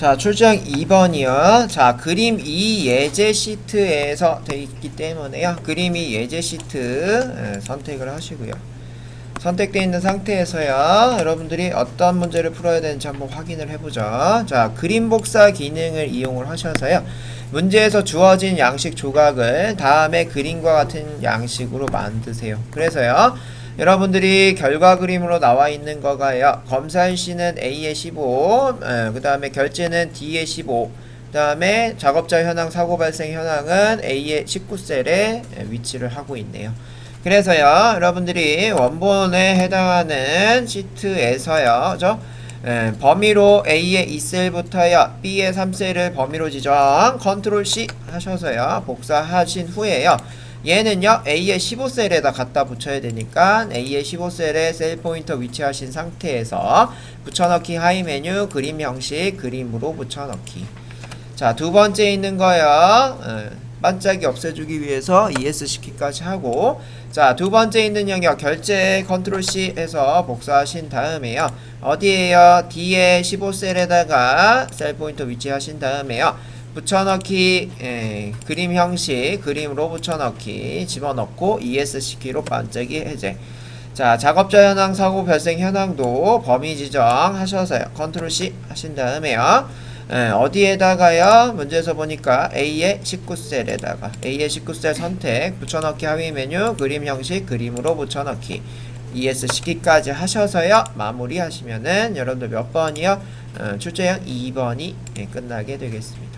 자, 출제형 2번이요. 자, 그림 2 예제 시트에서 되어 있기 때문에요. 그림 2 예제 시트 예, 선택을 하시고요. 선택되어 있는 상태에서요. 여러분들이 어떤 문제를 풀어야 되는지 한번 확인을 해보죠. 자, 그림 복사 기능을 이용을 하셔서요. 문제에서 주어진 양식 조각을 다음에 그림과 같은 양식으로 만드세요. 그래서요. 여러분들이 결과 그림으로 나와 있는 거가요. 검사 일시는 A의 15, 그 다음에 결제는 D의 15, 그 다음에 작업자 현황 사고 발생 현황은 A의 19셀에 위치를 하고 있네요. 그래서요, 여러분들이 원본에 해당하는 시트에서요, 저 예, 범위로 A의 2셀부터요, B의 3셀을 범위로 지정, 컨트롤 C 하셔서요, 복사하신 후에요, 얘는요, A의 15셀에다 갖다 붙여야 되니까, A의 15셀에 셀 포인터 위치하신 상태에서, 붙여넣기 하이 메뉴, 그림 형식, 그림으로 붙여넣기. 자, 두 번째 있는 거요. 어, 반짝이 없애주기 위해서 ESC키까지 하고 자, 두 번째 있는 영역 결제 컨트롤 C 해서 복사하신 다음에요. 어디에요? D의 15셀에다가 셀 포인터 위치하신 다음에요. 붙여넣기 예, 그림 형식 그림으로 붙여넣기 집어넣고 ESC키로 반짝이 해제 자 작업자 현황 사고 발생 현황도 범위 지정 하셔서요 컨트롤 C 하신 다음에요 예, 어디에다가요? 문제에서 보니까 A의 19셀에다가 A의 19셀 선택 붙여넣기 하위 메뉴 그림 형식 그림으로 붙여넣기 ESC키까지 하셔서요 마무리 하시면은 여러분들 몇 번이요? 어, 출제형 2번이 예, 끝나게 되겠습니다.